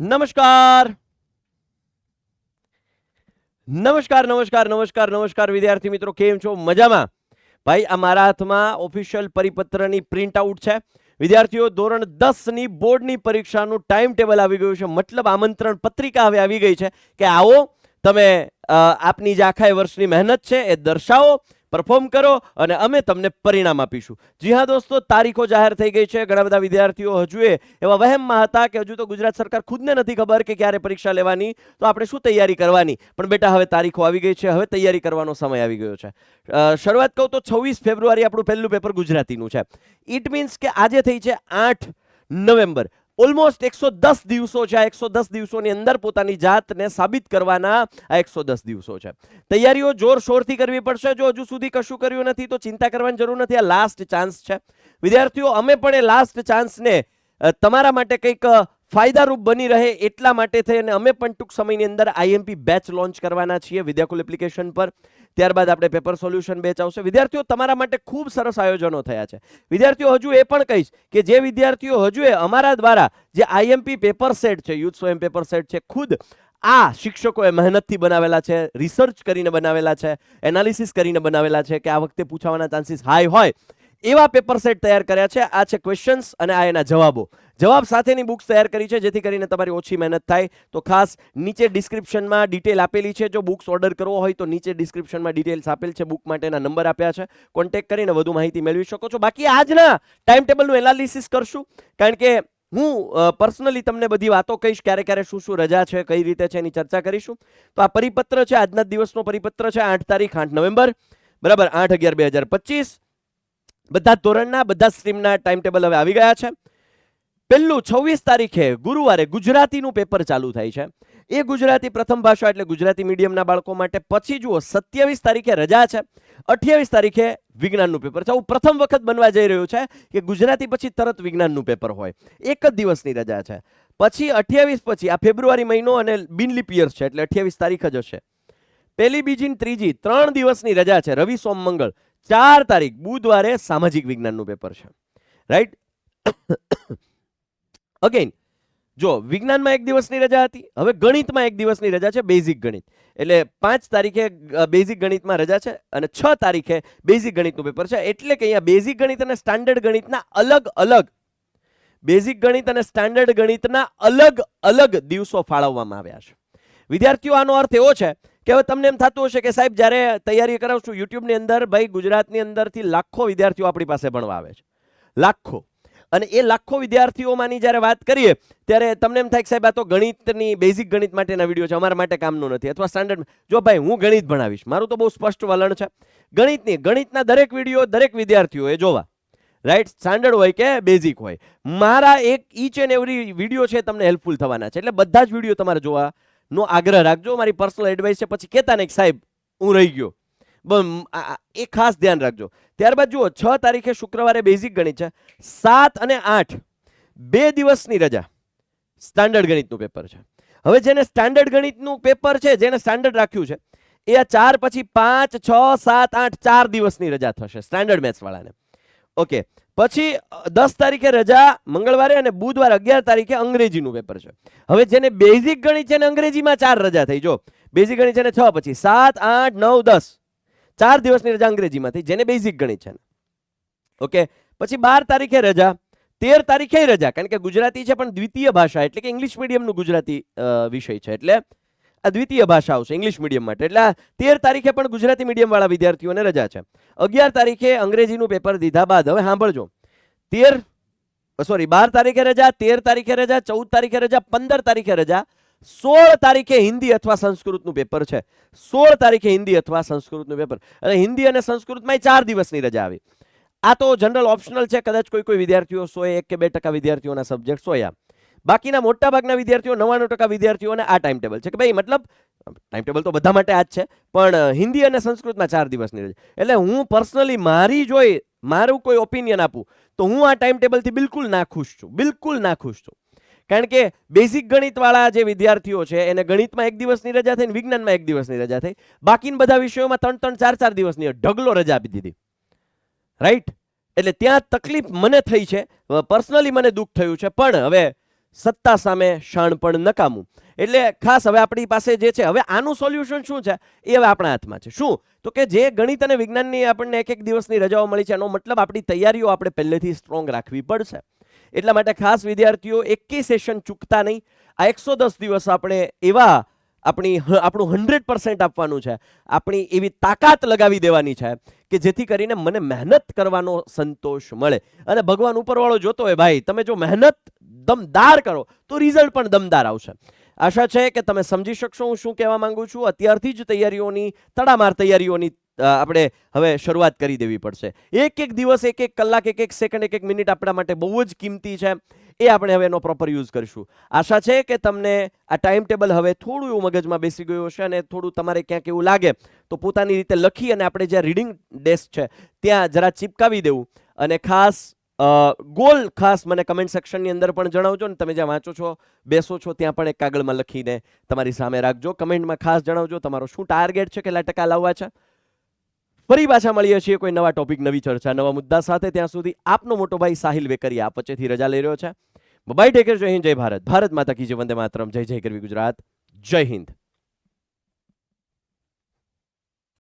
નમસ્કાર. નમસ્કાર નમસ્કાર નમસ્કાર નમસ્કાર વિદ્યાર્થી મિત્રો, કેમ છો? મજામાં? ભાઈ આ મારા હાથમાં ઓફિશિયલ પરિપત્રની પ્રિન્ટ આઉટ છે. વિદ્યાર્થીઓ, ધોરણ દસની બોર્ડની પરીક્ષાનું ટાઈમ ટેબલ આવી ગયું છે. મતલબ આમંત્રણ પત્રિકા હવે આવી ગઈ છે કે આવો, તમે આપની જે આખા વર્ષની મહેનત છે, એ દર્શાવો. પરફોર્મ કરો અને અમે તમને પરિણામ આપીશું. જી હા દોસ્તો, તારીખો જાહેર થઈ ગઈ છે. ઘણા બધા વિદ્યાર્થીઓ હજુ એ એવા વહેમમાં હતા કે હજુ તો ગુજરાત સરકાર ખુદને નથી ખબર કે ક્યારે પરીક્ષા લેવાની. તો આપણે શું તૈયારી કરવાની? પણ બેટા, હવે તારીખો આવી ગઈ છે. હવે તૈયારી કરવાનો સમય આવી ગયો છે. શરૂઆત કહું તો છવ્વીસ ફેબ્રુઆરી આપણું પહેલું પેપર ગુજરાતીનું છે. ઇટ મીન્સ કે આજે થઈ છે આઠ નવેમ્બર. ઓલમોસ્ટ એકસો દસ દિવસો છે. આ એકસો દસ દિવસોની અંદર પોતાની જાતને સાબિત કરવાના આ એકસો દસ દિવસો છે. તૈયારીઓ જોરશોરથી કરવી પડશે. જો હજુ સુધી કશું કર્યું નથી, તો ચિંતા કરવાની જરૂર નથી. આ લાસ્ટ ચાન્સ છે. વિદ્યાર્થીઓ, અમે પણ એ લાસ્ટ ચાન્સને તમારા માટે કંઈક ફાયદારૂપ બની રહે એટલા માટે થઈ અને અમે પણ ટૂંક સમયની અંદર આઈએમપી બેચ લોન્ચ કરવાના છીએ વિદ્યાકુલ એપ્લિકેશન પર. ત્યારબાદ આપણે પેપર સોલ્યુશન બેચ આવશે. વિદ્યાર્થીઓ, તમારા માટે ખૂબ સરસ આયોજનો થયા છે. વિદ્યાર્થીઓ, હજુ એ પણ કહીશ કે જે વિદ્યાર્થીઓ હજુ એ અમારા દ્વારા જે આઈએમપી પેપર સેટ છે યુથ સ્વયં પેપર સેટ છે, ખુદ આ શિક્ષકોએ મહેનતથી બનાવેલા છે રિસર્ચ કરીને બનાવેલા છે એનાલિસિસ કરીને બનાવેલા છે કે આ વખતે પૂછાવાના ચાન્સીસ હાઈ હોય. એવા પેપર સેટ તૈયાર કર્યા છે. આ છે ક્વેશ્ચન્સ અને આ એના જવાબો. જવાબ સાથેની બુક્સ તૈયાર કરી છે, જેથી કરીને તમારી ઓછી મહેનત થાય. તો ખાસ નીચે ડિસ્ક્રિપ્શનમાં ડિટેલ આપેલી છે. જો બુક્સ ઓર્ડર કરવો હોય તો નીચે ડિસ્ક્રિપ્શનમાં ડિટેલ્સ આપેલ છે. બુક માટેના નંબર આપ્યા છે. કોન્ટેક્ટ કરીને વધુ માહિતી મેળવી શકો છો. બાકી આજના ટાઈમ ટેબલનું એનાલિસિસ કરશું. કારણ કે હું પર્સનલી તમને બધી વાતો કહીશ, ક્યારે ક્યારે શું શું રજા છે, કઈ રીતે છે એની ચર્ચા કરીશું. તો આ પરિપત્ર છે, આજના દિવસનો પરિપત્ર છે, આઠ તારીખ, આઠ નવેમ્બર. બરાબર, આઠ અગિયાર, બે હજાર પચીસ. બધા ધોરણના, બધા સ્ટ્રીમના ટાઈમ ટેબલ હવે આવી ગયા છે. પહેલું છવ્વીસ તારીખે ગુરુવારે ગુજરાતીનું પેપર ચાલુ થાય છે. એ ગુજરાતી પ્રથમ ભાષા એટલે ગુજરાતી મીડિયમના બાળકો માટે. પછી જુઓ, સત્યાવીસ તારીખે રજા છે. અઠ્યાવીસ તારીખે વિજ્ઞાનનું પેપર છે. આવું પ્રથમ વખત બનવા જઈ રહ્યું છે કે ગુજરાતી પછી તરત વિજ્ઞાનનું પેપર હોય. એક જ દિવસની રજા છે. પછી અઠ્યાવીસ પછી, આ ફેબ્રુઆરી મહિનો અને બિનલિપિયર્સ છે, એટલે અઠ્યાવીસ તારીખ જ હશે. પહેલી બીજી ત્રીજી, ત્રણ દિવસની રજા છે. રવિ, સોમ, મંગળ. ચાર તારીખ, બુધવારે સામાજિક વિજ્ઞાનનું પેપર છે. રાઈટ અગેન જો વિજ્ઞાનમાં એક દિવસની રજા હતી, હવે ગણિતમાં એક દિવસની રજા છે બેઝિક ગણિત. એટલે પાંચ તારીખે બેઝિક ગણિતમાં રજા છે અને છ તારીખે બેઝિક ગણિતનું પેપર છે. એટલે કે અહીંયા બેઝિક ગણિત અને સ્ટાન્ડર્ડ ગણિતના અલગ અલગ. બેઝિક ગણિત અને સ્ટાન્ડર્ડ ગણિતના અલગ અલગ દિવસો ફાળવવામાં આવ્યા છે. વિદ્યાર્થીઓ, આનો અર્થ એવો છે કે હવે તમને એમ થતું હશે કે સાહેબ, જ્યારે તૈયારી કરાવશું, યુટ્યુબની અંદર, ભાઈ, ગુજરાતની અંદરથી લાખો વિદ્યાર્થીઓ આપણી પાસે ભણવા આવે છે. લાખો. અને એ લાખો વિદ્યાર્થીઓમાંની જ્યારે વાત કરીએ, ત્યારે તમને એમ થાય કે સાહેબ, આ તો ગણિતની બેઝિક ગણિત માટેના વીડિયો છે, અમારા માટે કામનું નથી. અથવા સ્ટાન્ડર્ડ જો ભાઈ, હું ગણિત ભણાવીશ, મારું તો બહુ સ્પષ્ટ વલણ છે. ગણિતની, ગણિતના દરેક વીડિયો દરેક વિદ્યાર્થીઓએ જોવા. રાઈટ સ્ટાન્ડર્ડ હોય કે બેઝિક હોય. મારા એક ઈચ એન્ડ એવરી વીડિયો છે તમને હેલ્પફુલ થવાના છે. એટલે બધા જ વીડિયો તમારે જોવાનો આગ્રહ રાખજો. મારી પર્સનલ એડવાઇસ છે. પછી કહેતા નહીં સાહેબ, હું રહી ગયો. બસ એ ખાસ ધ્યાન રાખજો. ત્યારબાદ જુઓ, છ તારીખે શુક્રવારે બેઝિક ગણિત છે. સાત અને આઠ, બે દિવસની રજા. સ્ટાન્ડર્ડ ગણિતનું પેપર છે. હવે જેને સ્ટાન્ડર્ડ ગણિતનું પેપર છે જેને સ્ટાન્ડર્ડ રાખ્યું છે, એ આ ચાર પછી પાંચ, છ, સાત, આઠ, ચાર દિવસની રજા થશે સ્ટાન્ડર્ડ મેથ્સવાળાને ઓકે પછી દસ તારીખે રજા, મંગળવારે અને બુધવાર અગિયાર તારીખે અંગ્રેજીનું પેપર છે. હવે જેને બેઝિક ગણિત છે ને અંગ્રેજીમાં ચાર રજા થઈ. જો બેઝિક ગણિત છે ને છ, પછી સાત, આઠ, નવ, દસ. ચાર દિવસની રજા અંગ્રેજીમાં થઈ, જેને બેઝિક ગણિત છે ને. ઓકે? પછી બાર તારીખે રજા, તેર તારીખે રજા. કારણ કે ગુજરાતી છે, પણ દ્વિતીય ભાષા, એટલે કે ઇંગ્લિશ મીડિયમનું ગુજરાતી વિષય છે. એટલે આ દ્વિતીય ભાષા આવશે ઇંગ્લિશ મીડિયમ માટે. એટલે આ તેર તારીખે પણ ગુજરાતી મીડિયમવાળા વિદ્યાર્થીઓને રજા છે. અગિયાર તારીખે અંગ્રેજીનું પેપર દીધા બાદ, હવે સાંભળજો. તેર, સોરી, બાર તારીખે રજા, તેર તારીખે રજા, ચૌદ તારીખે રજા, પંદર તારીખે રજા, સોળ તારીખે હિન્દી અથવા સંસ્કૃતનું પેપર છે. સોળ તારીખે હિન્દી અથવા સંસ્કૃતનું પેપર. અને હિન્દી અને સંસ્કૃતમાં ચાર દિવસની રજા આવી. આ તો જનરલ ઓપ્શનલ છે, કદાચ કોઈ કોઈ વિદ્યાર્થીઓ સો એક કે બે ટકા વિદ્યાર્થીઓના સબ્જેક્ટ સોયા. બાકીના મોટા ભાગના વિદ્યાર્થીઓ, નવ્વાણું ટકા વિદ્યાર્થીઓને આ ટાઈમ ટેબલ છે. કે ભાઈ, મતલબ ટાઈમ ટેબલ તો બધા માટે આ જ છે, પણ હિન્દી અને સંસ્કૃતમાં ચાર દિવસની રજા. એટલે હું પર્સનલી મારી જોઈ મારું કોઈ ઓપિનિયન આપું, તો હું આ ટાઈમ ટેબલથી બિલકુલ ના ખુશ છું. બિલકુલ ના ખુશ છું. કારણ કે બેઝિક ગણિતવાળા જે વિદ્યાર્થીઓ છે, એને ગણિતમાં એક દિવસની રજા થઈ ને વિજ્ઞાનમાં એક દિવસની રજા થઈ. બાકીના બધા વિષયોમાં ત્રણ ત્રણ, ચાર ચાર દિવસની ઢગલો રજા આપી દીધી. રાઈટ એટલે ત્યાં તકલીફ મને થઈ છે. પર્સનલી મને દુઃખ થયું છે. પણ હવે સત્તા સામે શાણપણ નકામું. એટલે ખાસ હવે આપણી પાસે જે છે, હવે આનું સોલ્યુશન શું છે? એ હવે આપણા હાથમાં છે. શું? તો કે જે ગણિત અને વિજ્ઞાનની આપણને એક એક દિવસની રજાઓ મળી છે, એનો મતલબ આપણી તૈયારીઓ આપણે પહેલેથી સ્ટ્રોંગ રાખવી પડશે. એટલા માટે ખાસ વિદ્યાર્થીઓ એકેય સેશન ચૂકતા નહીં. આ એકસો દસ દિવસ આપણે એવા આપણી આપણું હંડ્રેડ પર્સન્ટ આપવાનું છે. આપણી એવી તાકાત લગાવી દેવાની છે કે જેથી કરીને મને મહેનત કરવાનો સંતોષ મળે. અને ભગવાન ઉપરવાળો જોતો હોય, ભાઈ, તમે જો મહેનત દમદાર કરો, તો રિઝલ્ટ પણ દમદાર આવશે. આશા છે કે તમે સમજી શકશો હું શું કહેવા માંગુ છું. અત્યારથી જ તૈયારીઓની, તડામાર તૈયારીઓની આપણે હવે શરૂઆત કરી દેવી પડશે. એક એક દિવસ, એક એક કલાક, એક એક સેકન્ડ એક એક મિનિટ આપણા માટે બહુ જ કિંમતી છે. એ આપણે હવે એનો પ્રોપર યુઝ કરીશું. આશા છે કે તમને આ ટાઈમ ટેબલ હવે થોડું એવું મગજમાં બેસી ગયું હશે અને થોડું તમારે ક્યાંક એવું લાગે, તો પોતાની રીતે લખી અને આપણે જ્યાં રીડિંગ ડેસ્ક છે, ત્યાં જરા ચીપકાવી દેવું. અને ખાસ ગોલ ખાસ મને કમેન્ટ સેક્શનની અંદર પણ જણાવજો ને તમે જ્યાં વાંચો છો, બેસો છો, ત્યાં પણ એક કાગળમાં લખીને તમારી સામે રાખજો. કમેન્ટમાં ખાસ જણાવજો તમારો શું ટાર્ગેટ છે, કેટલા ટકા લાવવા છે. ફરી પાછા મળીએ છીએ કોઈ નવા ટોપિક, નવી ચર્ચા, નવા મુદ્દા સાથે. ત્યાં સુધી આપનો મોટો ભાઈ સાહિલ વેકરિયા આપ વચ્ચેથી રજા લઈ રહ્યો છે. બાય ટેકર જય હિન્દ, જય ભારત. ભારત માતા કી જય, વંદે માતરમ. જય જય કરવી ગુજરાત. જય હિન્દ.